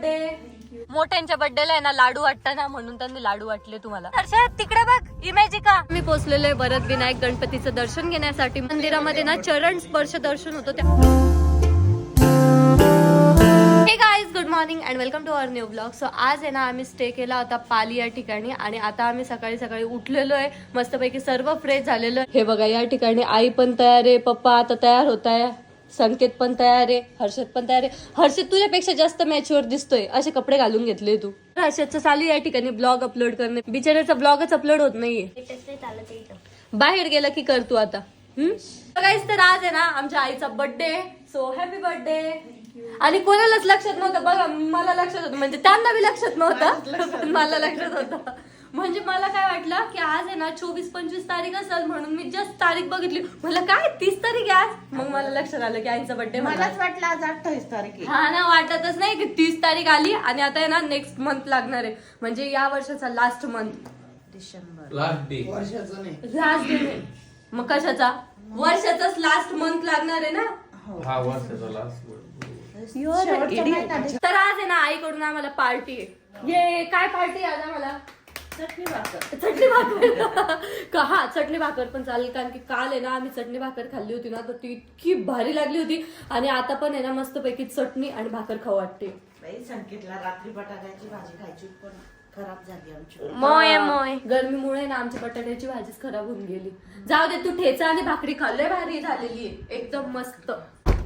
Birthday मोठ्यांच्या बर्थडेला आहे ना लाडू वाटताना म्हणून त्यांनी लाडू वाटले तुम्हाला. तिकडे बघ इमॅजिका. मी पोहोचलेलो आहे भरत विनायक गणपतीचं दर्शन घेण्यासाठी. मंदिरामध्ये ना चरण स्पर्श दर्शन होतं त्या good morning and welcome to our new blog so आज आहे ना आम्ही स्टे केला होता पाली या ठिकाणी आणि आता आम्ही सकाळी सकाळी उठलेलो आहे. मस्तपैकी सर्व फ्रेश झालेलो हे बघा या ठिकाणी आई पण तयार आहे पप्पा आता तयार होत आहे. संकेत पण तयार आहे हर्षद पण तयार आहे. हर्षद तुझ्यापेक्षा जास्त मॅचवर दिसतोय असे कपडे घालून घेतले तू. हर्षदचं चालू या ठिकाणी ब्लॉग अपलोड करणे. बिचाऱ्याचा ब्लॉगच अपलोड होत नाहीये. बाहेर गेला की कर तू आता. गाईस तर आज आहे ना आमच्या आईचा बर्थडे सो हॅपी बर्थडे आणि कोणालाच लक्षात नव्हतं. बघा मला लक्षात होतं. म्हणजे त्यांना बी लक्षात नव्हतं. मला लक्षात होतं. म्हणजे मला काय वाटलं की आज आहे ना चोवीस पंचवीस तारीख असेल म्हणून मी जस्ट तारीख बघितली. मला काय तीस तारीख आहे आज? मग मला लक्षात आलं की आईचा बर्थडे मलाच वाटलं आज अठ्ठावीस तारीख आहे. हा ना वाटतच नाही की तीस तारीख आली आणि आता आहे ना नेक्स्ट मंथ लागणार आहे. म्हणजे या वर्षाचा last month December. Last day वर्षाचं नाही. लास्ट डे मग कशाचा? वर्षाचाच लास्ट मंथ लागणार आहे ना? हा. वर्षाचा लास्ट शेवटचं नाही ना, तर आज आहे ना आईकडून आम्हाला पार्टी आहे. ये काय पार्टी आज आम्हाला? चटणी भाकर. चटणी भाकर. का हा चटणी भाकर पण चालेल कारण की काल आहे ना आम्ही चटणी भाकर खाल्ली होती ना तर ती इतकी भारी लागली होती. आणि आता पण आहे ना मस्तपैकी चटणी आणि भाकर खाऊ वाटते. बाई संकेतला रात्री बटाट्याची भाजी खायची पण खराब झाली आमची. मोय मोय. गरमीमुळे ना आमची बटाट्याची भाजीच खराब होऊन गेली. जाऊ दे तू ठेचा आणि भाकरी खाल्लंय भारी झालेली आहे. एकदम मस्त.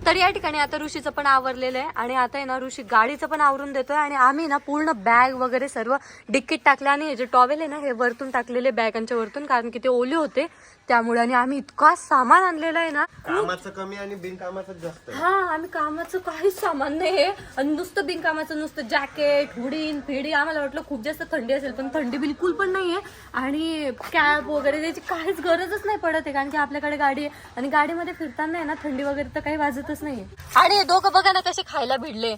तर या ठिकाणी आता ऋषीचं पण आवरलेलं आहे आणि आता आहे ना ऋषी गाडीचं पण आवरून देतोय आणि आम्ही ना पूर्ण बॅग वगैरे सर्व डिक्कीत टाकले आणि हे जे टॉवेल आहे ना हे वरतून टाकलेले बॅगांच्या वरतून कारण की ते ओले होते. त्यामुळे आणि आम्ही इतका सामान आणलेलं आहे ना. कामाचं कमी आणि बिनकामाचं जास्त. आहे. हा आम्ही कामाचं काहीच सामान नाही आहे आणि नुसतं बिनकामाचं नुसतं जॅकेट हुडीन फिडी आम्हाला वाटलं खूप जास्त थंडी असेल पण थंडी बिलकुल पण नाहीये. आणि कॅब वगैरे त्याची काहीच गरजच नाही पडत आहे कारण की आपल्याकडे गाडी आहे. आणि गाडीमध्ये फिरताना आहे ना थंडी वगैरे तर काही वाजतच नाहीये. आणि हे दोघं बघा ना कसे खायला भिडले.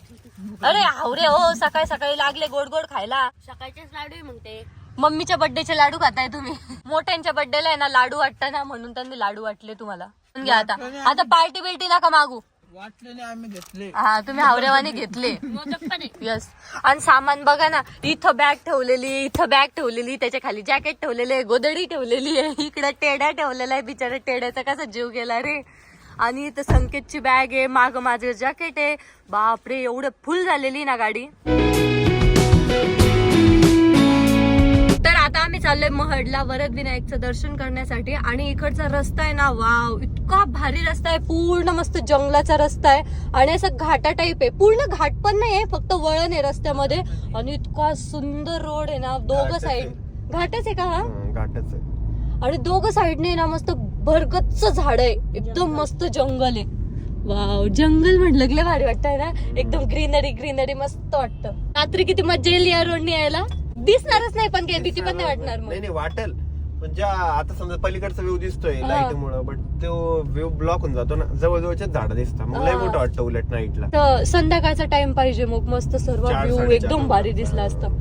अरे आवरे हो सकाळी सकाळी लागले गोड गोड खायला. सकाळचेच लाडू आहे मग ते. मम्मीच्या बर्थडेचे लाडू खाताय तुम्ही. मोठ्यांच्या बर्थडेला आहे ना लाडू वाटतं ना म्हणून त्यांनी लाडू वाटले तुम्हाला. घ्या आता. आता पार्टी बिल्टी नका मागू. वाटलेले आम्ही घेतले. हा तुम्ही हावरेवाने घेतले. मोदक पण आहे. यस आणि सामान बघा ना इथं बॅग ठेवलेली इथं बॅग ठेवलेली त्याच्याखाली जॅकेट ठेवलेले गोदडी ठेवलेली आहे इकडे टेड्या ठेवलेला आहे बिचारा टेड्याचा कसा जीव गेला रे. आणि इथं संकेतची बॅग आहे माग माझं जॅकेट आहे. बापरे एवढं फुल झालेली ना गाडी. चाललोय महडला वरद विनायकचं दर्शन करण्यासाठी. आणि इकडचा रस्ता आहे ना वाव इतका भारी रस्ता आहे. पूर्ण मस्त जंगलाचा रस्ता आहे. आणि असं घाटा टाईप आहे. पूर्ण घाट पण नाही आहे फक्त वळण आहे रस्त्यामध्ये. आणि इतका सुंदर रोड आहे ना दोघं साईड घाटच आहे का हा? घाटच आहे. आणि दोघं साईडने ना मस्त भरगच्च झाड आहे. एकदम मस्त जंगल आहे. वाव जंगल म्हटलं लय भारी वाटतंय ना. एकदम ग्रीनरी ग्रीनरी मस्त वाटतं. रात्री किती मजा येईल या रोडने यायला? दिसणारच नाही पण काही भीती पण नाही वाटणार मग. नाही नाही वाटेल. पण ज्या आता समजा पलीकडचा व्ह्यू दिसतोय हा. लाइट मुळे बट तो व्ह्यू ब्लॉक होऊन जातो ना. जवळजवळच्याच झाड दिसतात. मग लय हा. मोठं वाटतं उलट नाईटला तर संध्याकाळचा टाइम पाहिजे मग. मस्त सर्व चार, व्ह्यू साडेचार. एकदम भारी. दिसला असतं.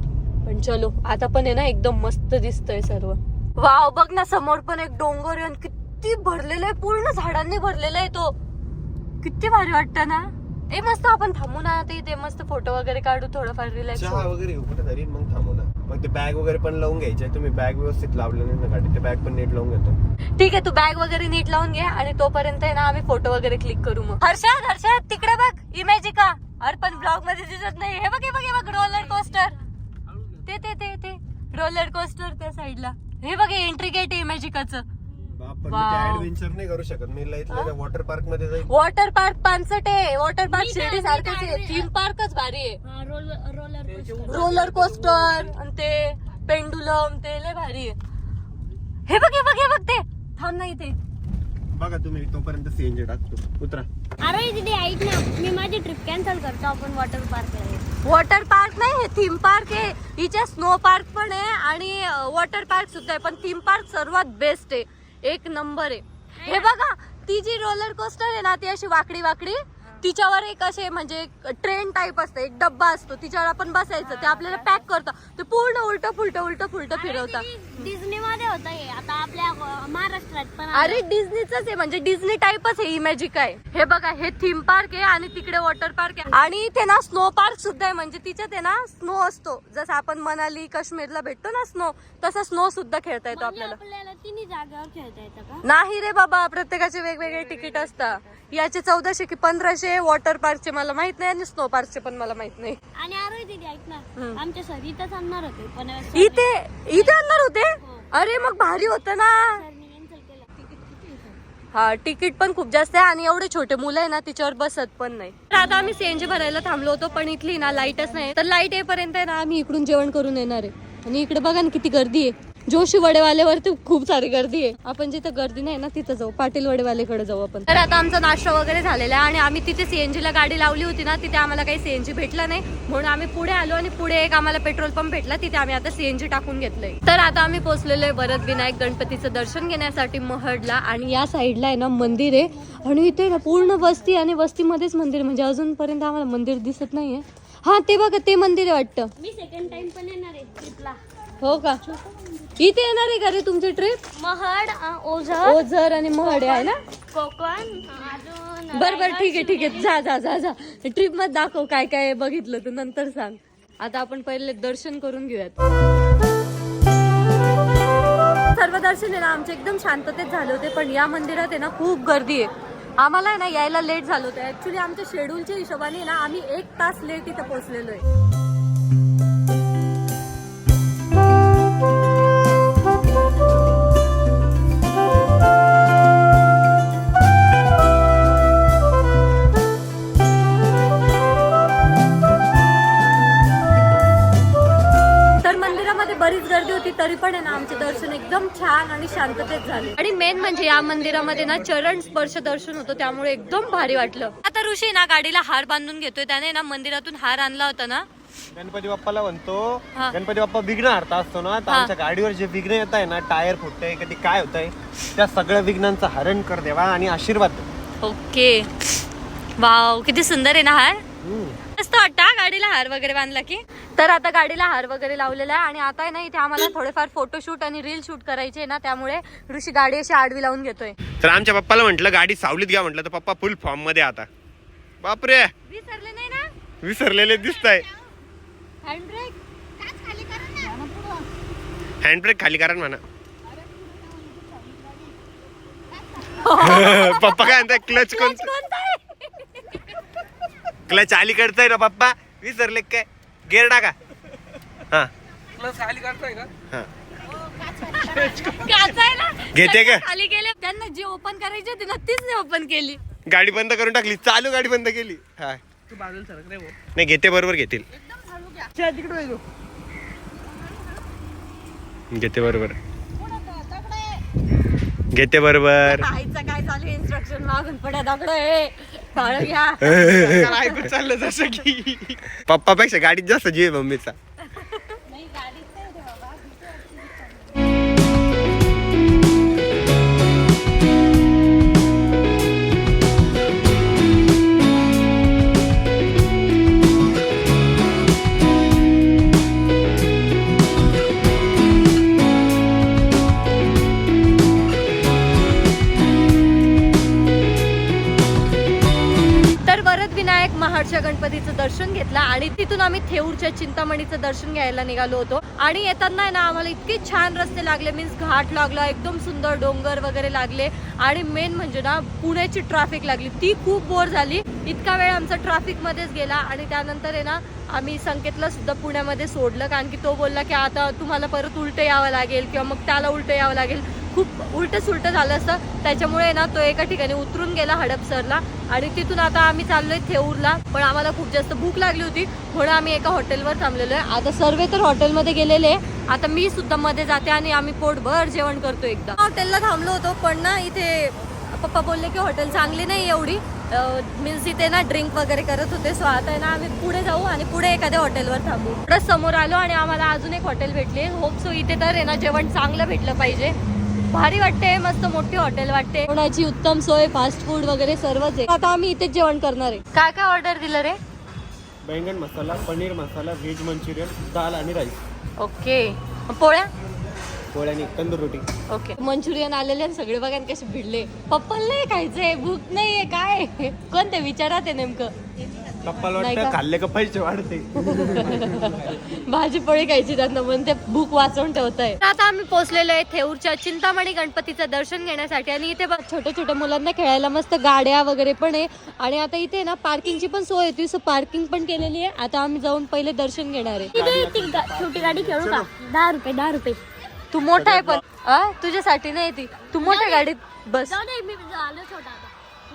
पण चलो आता पण आहे ना एकदम मस्त दिसतंय सर्व. वाव बघ ना समोर पण एक डोंगर आहे आणि किती भरलेला आहे. पूर्ण झाडांनी भरलेला आहे तो. किती भारी वाटतं ना. ए मस्त आपण थांबू ना ते इथे. मस्त फोटो वगैरे काढू थोडंफार रिलॅक्स चहा वगैरे घेऊ कुठे तरी मग थांबू ना. मग ते बॅग वगैरे पण लावून घ्यायचे. तुम्ही बॅग व्यवस्थित लावलं नाही ना गाडी ते बॅग पण नीट लावून घेतो. ठीक आहे तू बॅग वगैरे नीट लावून घे आणि तोपर्यंत आहे ना आम्ही फोटो वगैरे क्लिक करू मग. हर्षद हर्षद तिकडे बघ इमॅजिका. अरे पण ब्लॉगमध्ये दिसत नाही. हे बघ हे बघ हे बघ रोलर कोस्टर ते ते ते ते. रोलर कोस्टर त्या साईडला हे बघ एंट्री गेट आहे इमॅजिकाचं. ऍडव्हेंचर नाही करू शकत. मी इथल्या वॉटर पार्कमध्ये जाईल वॉटर पार्क पानसट आहे. वॉटर पार्क शिर्डी सारखंच आहे. थीम पार्कच भारी आहे. हा, roll roller coaster. Roller coaster आणि ते पेंडुलम ते लय भारी आहे. हे बघ हे बघ हे बघ ते. थांब नाही ते बघा तुम्ही तोपर्यंत सीएनजी टाकतो. उतरा. अरे दीदी ऐक ना. मी माझी ट्रिप कॅन्सल करतो. आपण वॉटर पार्क वॉटर पार्क नाही हे थीम पार्क आहे. हिच्या स्नो पार्क पण आहे आणि वॉटर पार्क सुद्धा आहे. पण थीम पार्क सर्वात बेस्ट आहे. एक नंबर आहे. हे बघा ती जी रोलर कोस्टर आहे ना ती अशी वाकडी वाकडी तिच्यावर एक असे म्हणजे ट्रेन टाईप असतं एक डब्बा असतो तिच्यावर आपण बसायचं ते आपल्याला पॅक करतं ते पूर्ण उलट फुलट उलट फुलट फिरवतात डिझनी मध्ये होत हे. आता आपल्या अं, महाराष्ट्रात पण. अरे डिझनीच आहे. म्हणजे डिझनी टाईपच आहे इमॅजिक आहे. हे बघा हे थीम पार्क आहे आणि तिकडे वॉटर पार्क आहे. आणि इथे ना स्नो पार्क सुद्धा आहे. म्हणजे तिच्यात आहे ना स्नो असतो. जसं आपण मनाली काश्मीरला भेटतो ना स्नो तसा स्नो सुद्धा खेळता येतो म्हणजे आपल्याला. आपल्याला तिन्ही जागेवर खेळता येतं का? नाही रे बाबा प्रत्येकाचे वेगवेगळे तिकीट असतात. याचे चौदाशे की पंधराशे वॉटर पार्कचे मला माहीत नाही आणि स्नो पार्कचे पण मला माहीत नाही. आणि अरे दीदी ऐक ना. हम्म. आमच्या सर इथंच आणणार होते पण सर- इथे इथे आणणार होते. अरे मग भारी होतं ना. हा तिकीट पण खूप जास्त आहे आणि एवढे छोटे मुलं आहे ना तिच्यावर बसत पण नाही. तर आता आम्ही सीएनजी भरायला थांबलो होतो पण इथली ना लाईटच नाही. तर लाइट येईपर्यंत आहे ना आम्ही इकडून जेवण करून येणार आहे. आणि इकडे बघा ना किती गर्दी आहे. जोशी वडेवाल्यावरती खूप सारी गर्दी आहे. आपण जिथं गर्दी नाही ना तिथं जाऊ. पाटील वडेवालेकडे जाऊ आपण. तर आता आमचा नाश्ता वगैरे झालेला आहे आणि आम्ही तिथे सीएनजी ला गाडी लावली होती ना तिथे आम्हाला काही सीएनजी भेटला नाही. म्हणून आम्ही पुढे आलो आणि पुढे एक आम्हाला पेट्रोल पंप भेटला. तिथे आम्ही आता सीएनजी टाकून घेतलंय. तर आता आम्ही पोहोचलेलो आहे वरद विनायक गणपतीचं दर्शन घेण्यासाठी महडला आणि या साईडला आहे ना मंदिर आहे. आणि इथे ना पूर्ण वस्ती आणि वस्तीमध्येच मंदिर म्हणजे अजूनपर्यंत आम्हाला मंदिर दिसत नाहीये. हा ते बघा ते मंदिर आहे वाटतं. मी सेकंड टाइम पण येणार आहे ट्रिपला हो का? इथे येणार आहे का रे तुमची ट्रिप महड ओझर. ओझर आणि महड आहे ना? कोकण अजून बर बर ठीक आहे ठीक आहे. जा जा जा जा. ट्रिपमध्ये दाखव काय काय बघितलं तू नंतर सांग. आता आपण पहिले दर्शन करून घेऊयात. सर्व दर्शन आहे ना आमचे एकदम शांततेत झाले होते पण या मंदिरात आहे ना खूप गर्दी आहे. आम्हाला आहे ना यायला लेट झालं होतं. ऍक्च्युली आमच्या शेड्यूलच्या हिशोबाने ना आम्ही एक तास लेट इथं पोहोचलेलो आहे. शांततेत झाले आणि मेन म्हणजे या मंदिरामध्ये ना चरण स्पर्श दर्शन होतं त्यामुळे एकदम भारी वाटलं आता ऋषी ना गाडीला हार बांधून घेतोय त्याने ना मंदिरातून हार आणला होता ना गणपती बाप्पाला म्हणतो. गणपती बाप्पा विघ्न हरता असतो ना तर. आमच्या गाडीवर जे विघ्न येत आहे ना टायर फुटतंय कधी काय होतंय त्या सगळ्या विघ्नांचं हरण कर देवा आणि आशीर्वाद. ओके वाव किती सुंदर आहे ना हार. मस्त वाटतं गाडीला हार वगैरे बांधला की? तर आता गाडीला हार वगैरे लावलेला आहे आणि आता आहे ना इथे आम्हाला थोडेफार फोटोशूट आणि रील शूट करायचे आहे ना त्यामुळे ऋषी गाडी अशी आडवी लावून घेतोय. तर आमच्या पप्पाला म्हटलं गाडी सावलीत घ्या म्हटलं तर पप्पा फुल फॉर्ममध्ये आता. बापरे! विसरले नाही ना? विसरलेले दिसत आहे हँडब्रेक हँडब्रेक खाली करा ना म्हणा. पप्पा काय म्हणताय क्लच कोण क्लच अलीकडचं आहे ना पप्पा? विसरले काय? गेअर टाका. हा. खाली काढताय का? हा. घेते का? खाली गेले. त्यांना जे ओपन करायची होती ना तीच नाही ओपन केली. गाडी बंद करून टाकली. चालू गाडी बंद केली. हा. तू बाजूला सरक रे भाऊ. नाही घेते बरोबर घेतील. घेते बरोबर. घेते बरोबर. आईचं काय चालू इन्स्ट्रक्शन मागून पड्या दगड आहे. काळं घ्या ऐकून चाललं जसं की. पप्पापेक्षा गाडीत जास्त जीव आहे मम्मीचा. विनायक गणपतीचं दर्शन घेतलं आणि तिथून आम्ही थेऊरच्या चिंतामणीचं दर्शन घ्यायला निघालो होतो. आणि येताना आहे ना आम्हाला इतके छान रस्ते लागले. मीन्स घाट लागला एकदम सुंदर डोंगर वगैरे लागले. आणि मेन म्हणजे ना पुण्याची ट्रॅफिक लागली. ती खूप बोर झाली. इतका वेळ आमचा ट्रॅफिक मध्येच गेला आणि त्यानंतर आहे ना आम्ही संकेतला सुद्धा पुण्यामध्ये सोडलं. कारण की तो बोलला की आता तुम्हाला परत उलटं यावं लागेल किंवा मग त्याला उलटं यावं लागेल. खूप उलट सुलट झालं असतं. त्याच्यामुळे ना तो एका ठिकाणी उतरून गेला हडपसरला आणि तिथून आता आम्ही चाललोय थेऊरला. पण आम्हाला खूप जास्त भूक लागली होती. म्हणून आम्ही एका हॉटेलवर थांबलेलो आहे. आता सर्व तर हॉटेलमध्ये गेलेले आहे. आता मी सुद्धा मध्ये जाते आणि आम्ही पोटभर जेवण करतो एकदा. हॉटेलला थांबलो होतो पण ना इथे पप्पा बोलले की हॉटेल चांगली नाही एवढी. मीन्स इथे ना ड्रिंक वगैरे करत होते. सो आता आहे ना आम्ही पुढे जाऊ आणि पुढे एखाद्या हॉटेलवर थांबू. थोडं समोर आलो आणि आम्हाला अजून एक हॉटेल भेटले होप सो इथे तर आहे ना जेवण चांगलं भेटलं पाहिजे. भारी वाटते मस्त मोठी हॉटेल वाटते. जेवणाची उत्तम सोय फास्ट फूड वगैरे सर्वच आहे. आता आम्ही इथेच जेवण करणार आहे. काय काय ऑर्डर दिलं रे? बैंगन मसाला पनीर मसाला व्हेज मंचुरियन दाल आणि राईस ओके. पोळ्या? पोळ्यानी तंदूर रोटी. ओके. मंचुरियन आलेले आणि सगळे बघा कसे भिडले. पप्पल नाही खायचंय भूक नाहीये काय? कोणते विचारात आहे नेमकं? पप्पाला नाही का? खाल्ले का पैसे वाढते. भाजी पोळी खायची त्यांना म्हणून ते भूक वाचवून ठेवत आहे आता आम्ही पोहोचलेलो आहे थेऊरच्या चिंतामणी गणपतीचं दर्शन घेण्यासाठी. आणि इथे बघ छोट्या छोट्या मुलांना खेळायला मस्त गाड्या वगैरे पण आहे. आणि आता इथे ना पार्किंगची पण सोय होती सो पार्किंग पण केलेली आहे. आता आम्ही जाऊन पहिले दर्शन घेणार आहे. तिथे ती गा- छोटी गाडी खेळू का? दहा रुपये दहा रुपये. तू मोठा आहे पण. आ? तुझ्यासाठी नाही ती. तू मोठ्या गाडीत बस. जाऊ दे मी झालं छोटा.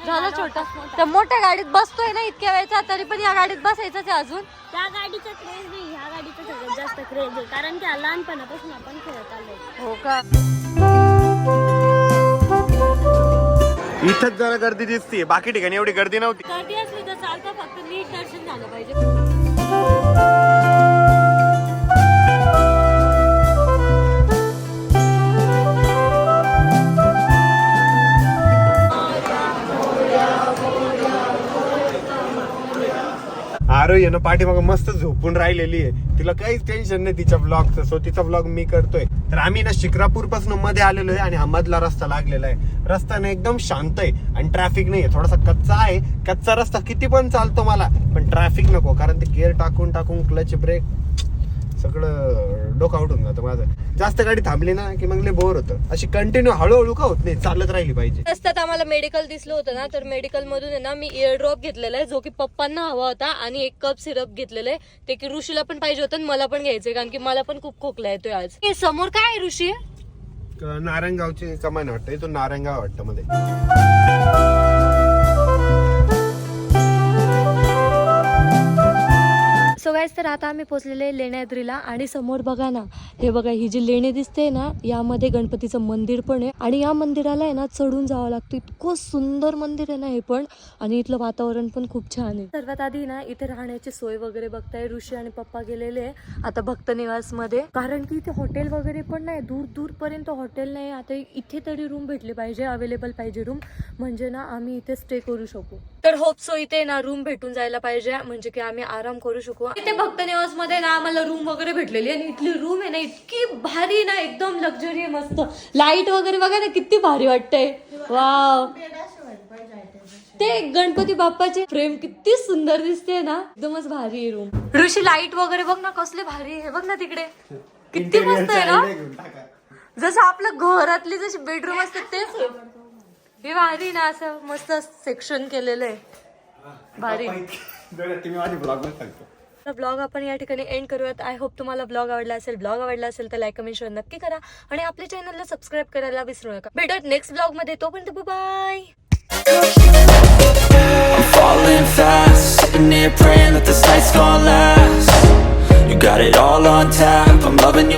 झालं छोटा. त्या मोठ्या गाडीत बसतोय ना इतक्या वेळचा तरी पण या गाडीत बसायचंच आहे अजून. त्या गाडीचा क्रेज नाही ह्या गाडीचा सगळ्यात जास्त क्रेज आहे. कारण की लहानपणापासून आपण खेळत आलोय. हो का? इथंच जरा गर्दी दिसते बाकी ठिकाणी एवढी गर्दी नव्हती. गर्दी असली तर चालतं फक्त नीट दर्शन झालं पाहिजे. आरोही आहे ना पाठीमागं मस्त झोपून राहिलेली आहे. तिला काहीच टेन्शन नाही तिच्या ब्लॉगचं सो तिचा ब्लॉग मी करतोय. तर आम्ही ना शिक्रापूरपासून मध्ये आलेलो आहे आणि हा मधला रस्ता लागलेला आहे. रस्ता ना एकदम शांत आहे आणि ट्रॅफिक नाही आहे थोडासा कच्चा आहे. कच्चा रस्ता किती पण चालतो मला पण ट्रॅफिक नको कारण ते गिअर टाकून टाकून क्लच ब्रेक सगळं डोकं आउट होऊन जातं माझं. जास्त गाडी थांबली ना की मग लय बोर होतं. अशी कंटिन्यू हळूहळू का होत नाही चालत राहिली पाहिजे. रस्त्यात आम्हाला मेडिकल दिसलं होतं ना तर मेडिकल मधून आहे ना मी इयर ड्रॉप घेतलेला आहे जो की पप्पांना हवा होता आणि एक कप सिरप घेतलेलं आहे. ते की ऋषीला पण पाहिजे होतं आणि मला पण घ्यायचंय कारण की मला पण खूप खोकला येतोय आज. हे समोर काय आहे ऋषी? नारायणगावची कमान वाटतं. इथून नारायणगाव वाटतं मध्ये. सो गाईज तर आता आम्ही पोहोचलेले लेण्याद्रीला आणि समोर बघा ना हे बघा ही जी लेणी दिसते ना यामध्ये गणपतीचं मंदिर पण आहे आणि या मंदिराला आहे ना चढून जावं लागतं. इतकं सुंदर मंदिर आहे ना हे पण आणि इथलं वातावरण पण खूप छान आहे. सर्वात आधी ना इथे राहण्याची सोय वगैरे बघताय. ऋषी आणि पप्पा गेलेले आहे आता भक्त निवासमध्ये कारण की इथे हॉटेल वगैरे पण नाही दूर दूर पर्यंत हॉटेल नाही. आता इथे तरी रूम भेटली पाहिजे अवेलेबल पाहिजे रूम म्हणजे ना आम्ही इथे स्टे करू शकू. तर होप सो इथे ना रूम भेटून जायला पाहिजे. म्हणजे की आम्ही आराम करू शकू. इथे भक्त निवासमध्ये ना आम्हाला रूम वगैरे भेटलेली आणि इथली रूम आहे ना इतकी भारी ना एकदम लक्झरी आहे मस्त. लाइट वगैरे बघा ना किती भारी वाटतंय. वाव ते गणपती बाप्पाचे फ्रेम किती सुंदर दिसते ना. एकदमच भारी रूम ऋषी लाइट वगैरे बघ ना कसले भारी आहे. हे बघ ना तिकडे. किती मस्त आहे ना. जसं आपलं घरातली जशी बेडरूम असते तेच. हे भारी ना असं मस्त सेक्शन केलेलं आहे. भारी. तुम्ही ब्लॉगमध्ये सांगतो ब्लॉग आपण या ठिकाणी एंड करूयात. आय होप तुम्हाला ब्लॉग आवडला असेल ब्लॉग आवडला असेल तर लाईक कमेंट शेअर नक्की करा. आणि आपल्या चॅनलला सबस्क्राईब करायला विसरू नका. भेटत नेक्स्ट ब्लॉगमध्ये. तोपर्यंत bye I'm falling fast, sitting here praying that this night's gonna last. You got it all on tap, I'm loving you.